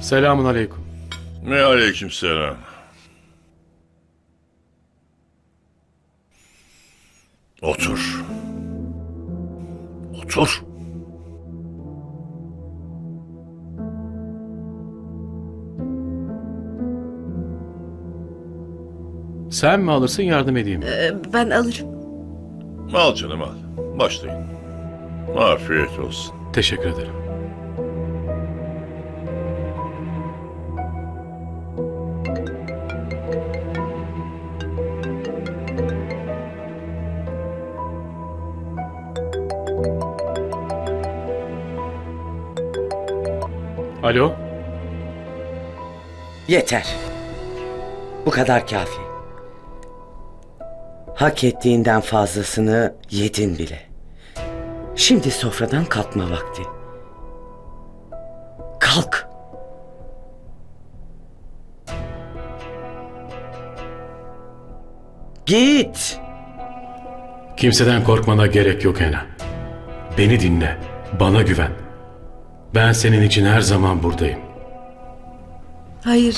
Selamun aleyküm. Ve aleykümselam. Otur. Otur. Sen mi alırsın yardım edeyim mi? Ee, ben alırım. Al canım al. Başlayın. Afiyet olsun. Teşekkür ederim. Alo? Yeter. Bu kadar kafi. Hak ettiğinden fazlasını yedin bile. Şimdi sofradan kalkma vakti. Kalk. Git. Kimseden korkmana gerek yok Hena. Beni dinle, bana güven. Ben senin için her zaman buradayım. Hayır.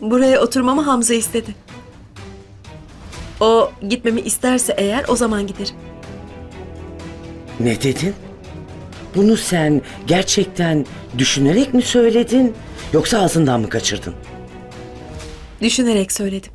Buraya oturmamı Hamza istedi. O gitmemi isterse eğer o zaman giderim. Ne dedin? Bunu sen gerçekten düşünerek mi söyledin yoksa ağzından mı kaçırdın? Düşünerek söyledim.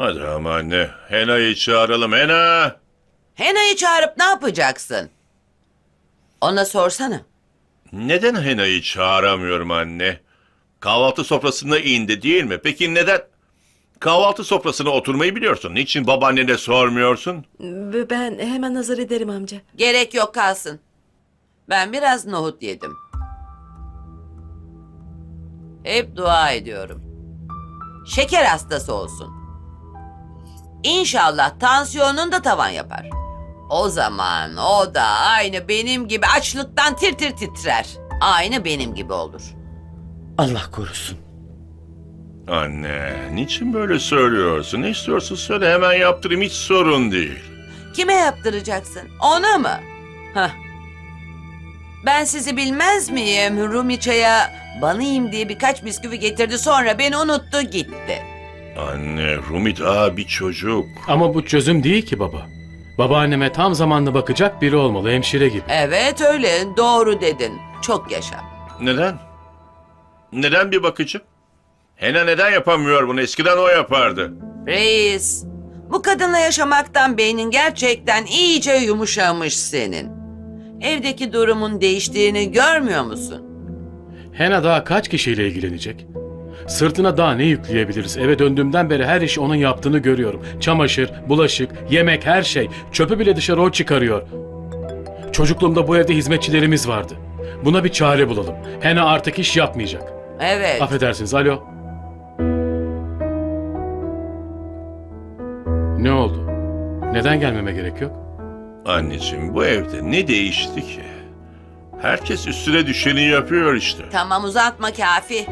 Hadi ama anne. Hena'yı çağıralım. Hena! Hena'yı çağırıp ne yapacaksın? Ona sorsana. Neden Hena'yı çağıramıyorum anne? Kahvaltı sofrasına indi değil mi? Peki neden? Kahvaltı sofrasına oturmayı biliyorsun. Niçin babaannene sormuyorsun? Ve Ben hemen nazar ederim amca. Gerek yok kalsın. Ben biraz nohut yedim. Hep dua ediyorum. Şeker hastası olsun. İnşallah tansiyonun da tavan yapar. O zaman o da aynı benim gibi açlıktan tir tir titrer. Aynı benim gibi olur. Allah korusun. Anne, niçin böyle söylüyorsun? Ne istiyorsun söyle hemen yaptırayım hiç sorun değil. Kime yaptıracaksın? Ona mı? Hah. Ben sizi bilmez miyim? Rumi çaya banayım diye birkaç bisküvi getirdi sonra beni unuttu gitti. Anne, Rumi daha bir çocuk. Ama bu çözüm değil ki baba. Babaanneme tam zamanlı bakacak biri olmalı, hemşire gibi. Evet öyle doğru dedin. Çok yaşa. Neden? Neden bir bakıcı? Hena neden yapamıyor bunu? Eskiden o yapardı. Reis, bu kadınla yaşamaktan beynin gerçekten iyice yumuşamış senin. Evdeki durumun değiştiğini görmüyor musun? Hena daha kaç kişiyle ilgilenecek? Sırtına daha ne yükleyebiliriz? Eve döndüğümden beri her işi onun yaptığını görüyorum. Çamaşır, bulaşık, yemek, her şey. Çöpü bile dışarı o çıkarıyor. Çocukluğumda bu evde hizmetçilerimiz vardı. Buna bir çare bulalım. Hena artık iş yapmayacak. Evet. Affedersiniz, alo. Ne oldu? Neden gelmeme gerek yok? Anneciğim bu evde ne değişti ki? Herkes üstüne düşeni yapıyor işte. Tamam uzatma kafi.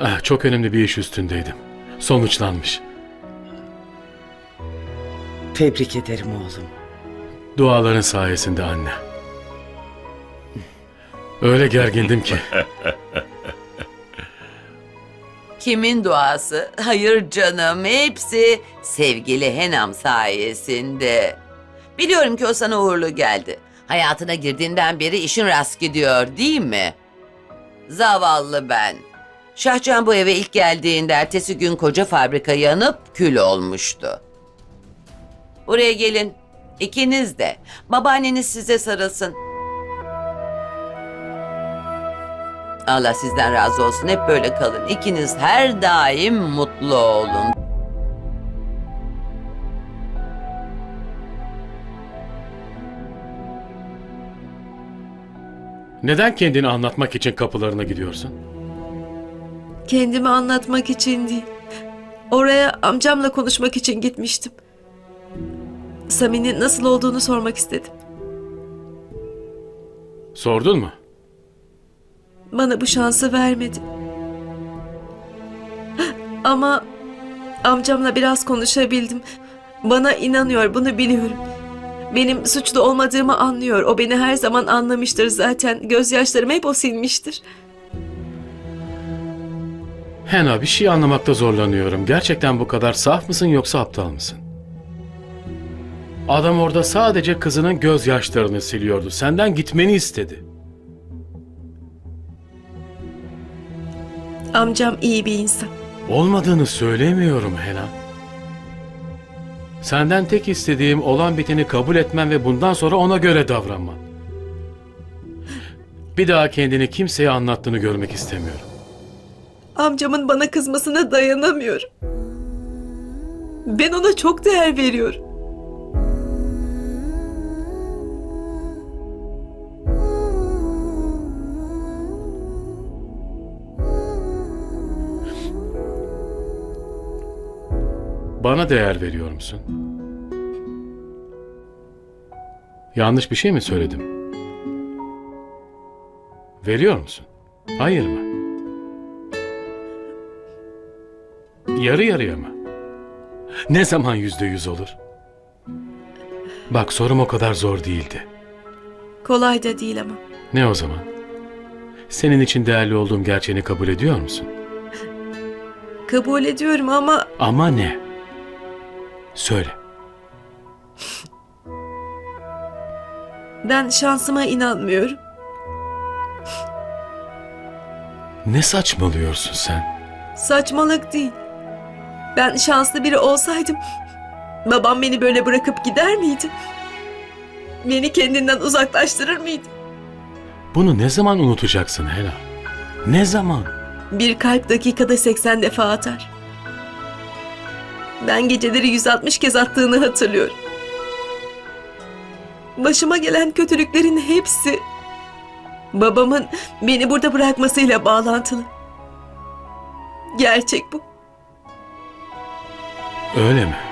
Ah, çok önemli bir iş üstündeydim. Sonuçlanmış. Tebrik ederim oğlum. Duaların sayesinde anne. Öyle gergindim ki. Kimin duası? Hayır canım, hepsi sevgili Henam sayesinde. Biliyorum ki o sana uğurlu geldi. Hayatına girdiğinden beri işin rast gidiyor değil mi? Zavallı ben. Şahcan bu eve ilk geldiğinde ertesi gün koca fabrika yanıp kül olmuştu. Buraya gelin. İkiniz de. Babaanneniz size sarılsın. Allah sizden razı olsun. Hep böyle kalın. İkiniz her daim mutlu olun. Neden kendini anlatmak için kapılarına gidiyorsun? Kendimi anlatmak için değil. Oraya amcamla konuşmak için gitmiştim. Sami'nin nasıl olduğunu sormak istedim. Sordun mu? Bana bu şansı vermedi. Ama amcamla biraz konuşabildim. Bana inanıyor, bunu biliyorum. Benim suçlu olmadığımı anlıyor. O beni her zaman anlamıştır zaten. Gözyaşlarımı hep o silmiştir. Hena bir şey anlamakta zorlanıyorum. Gerçekten bu kadar saf mısın yoksa aptal mısın? Adam orada sadece kızının gözyaşlarını siliyordu. Senden gitmeni istedi. Amcam iyi bir insan. Olmadığını söylemiyorum Hena. Senden tek istediğim olan biteni kabul etmen ve bundan sonra ona göre davranman. Bir daha kendini kimseye anlattığını görmek istemiyorum. Amcamın bana kızmasına dayanamıyorum. Ben ona çok değer veriyorum. Bana değer veriyor musun? Yanlış bir şey mi söyledim? Veriyor musun? Hayır mı? Yarı yarıya mı? Ne zaman yüzde yüz olur? Bak sorum o kadar zor değildi. Kolay da değil ama. Ne o zaman? Senin için değerli olduğum gerçeğini kabul ediyor musun? Kabul ediyorum ama Ama ne? Söyle. ben şansıma inanmıyorum. Ne saçmalıyorsun sen? Saçmalık değil. Ben şanslı biri olsaydım babam beni böyle bırakıp gider miydi? Beni kendinden uzaklaştırır mıydı? Bunu ne zaman unutacaksın Hela? Ne zaman? Bir kalp dakikada 80 defa atar. Ben geceleri 160 kez attığını hatırlıyorum. Başıma gelen kötülüklerin hepsi babamın beni burada bırakmasıyla bağlantılı. Gerçek bu. Öyle mi?